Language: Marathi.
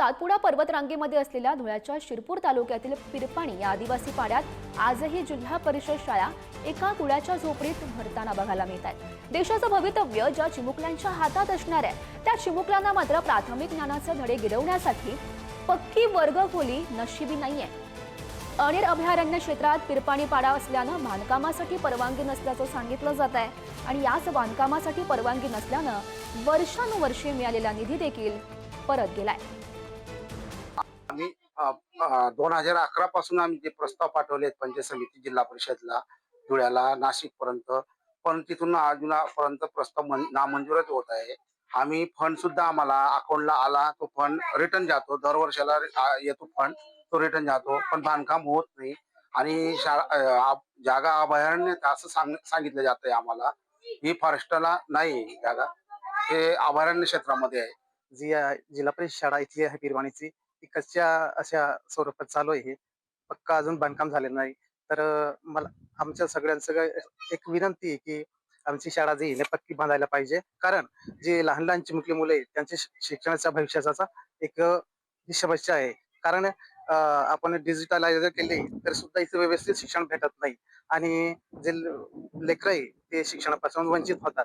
सातपुडा पर्वतरांगेमध्ये असलेल्या धुळ्याच्या शिरपूर तालुक्यातील पिरपाणी या आदिवासी पाड्यात आजही जिल्हा परिषद शाळा एका कुळाच्या झोपडीत भरताना बघायला मिळत आहेत. देशाचं भवितव्य ज्या चिमुकल्यांच्या हातात असणार आहे त्या चिमुकल्यांना मात्र प्राथमिक ज्ञानाचे धडे गिरवण्यासाठी पक्की वर्गखोली नशिबी नाहीये. अनिर अभयारण्य क्षेत्रात पिरपाणी पाडा असल्यानं बांधकामासाठी परवानगी नसल्याचं सांगितलं जात आहे आणि याच बांधकामासाठी परवानगी नसल्यानं वर्षानुवर्षे मिळालेला निधी देखील परत गेलाय. दोन हजार अकरा पासून आम्ही जे प्रस्ताव पाठवले आहेत पंचायत समिती जिल्हा परिषदला धुळ्याला नाशिक पर्यंत पण तिथून अजूनपर्यंत प्रस्ताव नामंजूरच होत आहे. आम्ही फंड सुद्धा आम्हाला अकाउंटला आला तो फंड रिटर्न जातो. दरवर्षाला येतो फंड तो रिटर्न जातो. पण बांधकाम होत नाही. आणि शाळा जागा अभयारण्य असं सांग सांगितलं जात आहे आम्हाला. ही फॉरेस्टला नाही जागा. हे अभयारण्य क्षेत्रामध्ये आहे. जी जिल्हा परिषद शाळा इथली आहे पिरवाणीची ती कच्च्या अशा स्वरूपात चालू आहे पक्का अजून बांधकाम झालेलं नाही. तर मला आमच्या सगळ्यांचं एक विनंती आहे की आमची शाळा जी आहे पक्की बांधायला पाहिजे. कारण जे लहान लहान चिमुकली मुले आहेत, त्यांच्या शिक्षणाच्या भविष्याचा एक ही समस्या आहे. कारण आपण डिजिटलायझर केले तर सुद्धा इथे व्यवस्थित शिक्षण भेटत नाही. आणि जे लेकर आहे ते शिक्षणापासून वंचित होतात.